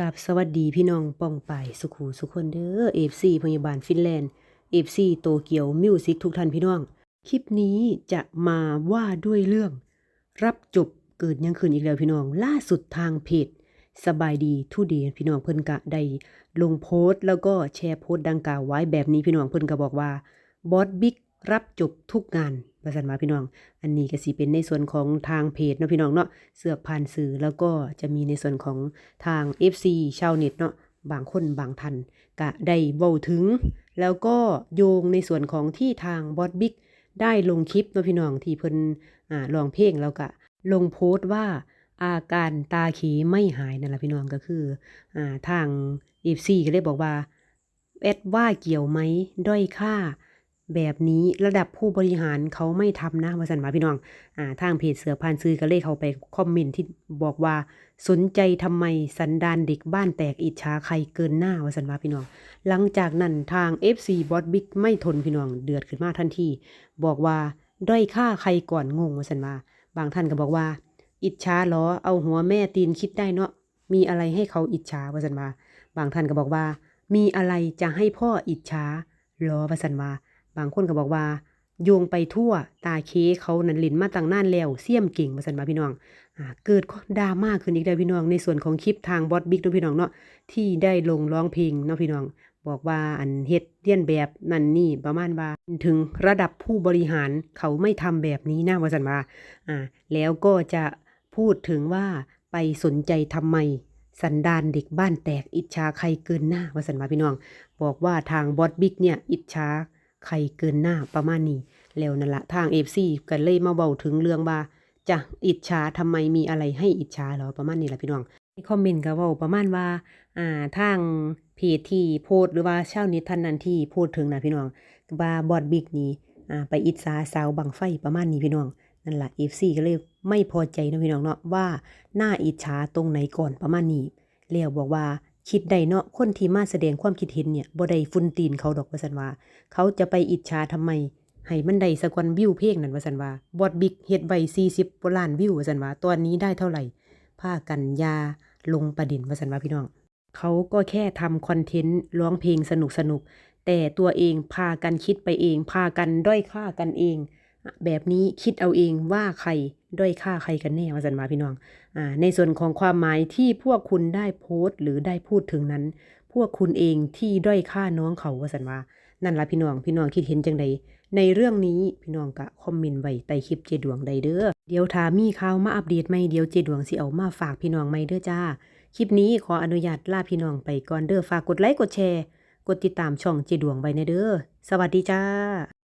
กับสวัสดีพี่น้องป้องไปายสุขูสุขคนเด้อเอฟซีพยาบาลฟินแลนด์เอฟซีโตเกียวมิวสิกทุกท่านพี่น้อง คลิปนี้จะมาว่าด้วยเรื่อง รับจบเกิดยังคืนอีกแล้วพี่น้อง ล่าสุดทางเพจสบายดีทูดีพี่น้องเพิ่นกะได้ลงโพสต์ แล้วก็แชร์โพสต์ดังกล่าวไว้แบบนี้พี่น้องเพิ่นก็บอกว่าบอสบิ๊ก รับจบทุกงานประสันมาพี่น้อง อันนี้ก็สิเป็นในส่วนของทางเพจเนาะพี่น้องเนาะเสือกผ่านสื่อแล้วก็จะมีในส่วนของทาง FC ชาวเน็ตเนาะบางคนบางท่านก็ได้เว้าถึง แล้วก็โยงในส่วนของที่ทางบอสบิ๊กได้ลงคลิปเนาะพี่น้องที่เพิ่นอ่าร้องเพลงแล้วก็ลงโพสต์ว่าอาการตาเขไม่หายนั่นแหละพี่น้องก็คืออ่าทาง FC ก็เลยบอกว่าแอดว่าเกี่ยวไหมด้อยค่า แบบนี้ระดับผู้บริหารเขาไม่ทำนะว่าสันมาพี่น้องอ่าทางเพจเสือพานซื้อก็เลยเขาไปคอมเมนต์ที่บอกว่า สนใจทำไมสันดานเด็กบ้านแตกอิจฉาใครเกินหน้าว่าสันมาพี่น้อง หลังจากนั้นทาง FC บอสบิ๊กไม่ทนพี่น้องเดือดขึ้นมาทันทีบอกว่าด้อยค่าใครก่อนงงว่าสันมาบางท่านก็บอกว่า อิจฉาเหรอเอาหัวแม่ตีนคิดได้เนาะมีอะไรให้เขาอิจฉาว่าสันมาบางท่านก็บอกว่า มีอะไรจะให้พ่ออิจฉาเหรอว่าสันมา บางคนก็บอกว่าโยงไปทั่วตาเคเขานันลินมาตั้งนานแล้วเสี่ยมเก่งมาสันมาพี่น้องอเกิดดราม่าขึ้นอีกแล้พี่น้องในส่วนของคลิปทางบอสบิ๊กเนาะพี่น้องเนาะที่ได้ลงร้องเพลงเนาะพี่น้อง บอกว่าอันเฮ็ดเลียนแบบนั่นนี่ประมาณว่าถึงระดับผู้บริหารเขาไม่ทำแบบนี้นะว่าสันมาอ่าแล้วก็จะพูดถึงว่าไปสนใจทำไมสันดานเด็กบ้านแตกอิจฉาใครเกินหน้าว่าสันมาพี่น้อง บอกว่าทางบอสบิ๊กเนี่ยอิจฉา ใครเกินหน้าประมาณนี้ แล้วนั่นละทางเอฟซีกันเลยมาเบาถึงเรื่องว่าจะอิจฉาทำไมมีอะไรให้อิจฉาเหรอประมาณนี้แหละพี่น้องในคอมเมนต์ก็ว้าประมาณว่า อ่าทางเพจที่โพสหรือว่าชาวเน็ตท่านนั้นที่พูดถึงนะพี่น้องว่าบอดบิ๊กนี้อ่าไปอิจฉาสาวบังไฟประมาณนี้พี่น้องนั่นแหละเอฟซีก็เลยไม่พอใจนะพี่น้องเนาะว่าหน้าอิจฉาตรงไหนก่อนประมาณนี้แล้วบอกว่า คิดได้เนาะคนที่มาแสดงความคิดเห็นเนี่ยบ่ได้ฟุนตีนเขาดอกว่าซั่นว่า เขาจะไปอิจฉาทำไมให้มันได้สักวันวิวเพลงนั่นว่าสันว่าบอดบิ๊กเฮ็ดไว้40กว่าล้านวิวว่าสันว่าตอนนี้ได้เท่าไหร่พากันยาลงประเด็นว่าสันว่าพี่น้อง เขาก็แค่ทำคอนเทนต์ร้องเพลงสนุกสนุกแต่ตัวเองพากันคิดไปเอง พากันด้อยค่ากันเอง แบบนี้คิดเอาเองว่าใครด้อยค่าใครกันแน่ว่าสันว่าพี่น้องอ่าในส่วนของความหมายที่พวกคุณได้โพสต์ หรือได้พูดถึงนั้น พวกคุณเองที่ด้อยค่าน้องเขาว่าสันว่านั่นละพี่น้องพี่น้องคิดเห็นจังใดในเรื่องนี้พี่น้องกะคอมเมนต์ไว้ใต้คลิปเจดวงใดเด้อเดี๋ยวถามีข่าวมาอัปเดตใหม่เดี๋ยวเจดวงสิเอามาฝากพี่น้องใหม่เด้อจ้า คลิปนี้ขออนุญาตลาพี่น้องไปก่อนเด้อฝากกดไลค์กดแชร์ กดติดตามช่องเจดวงไว้ในเด้อสวัสดีจ้า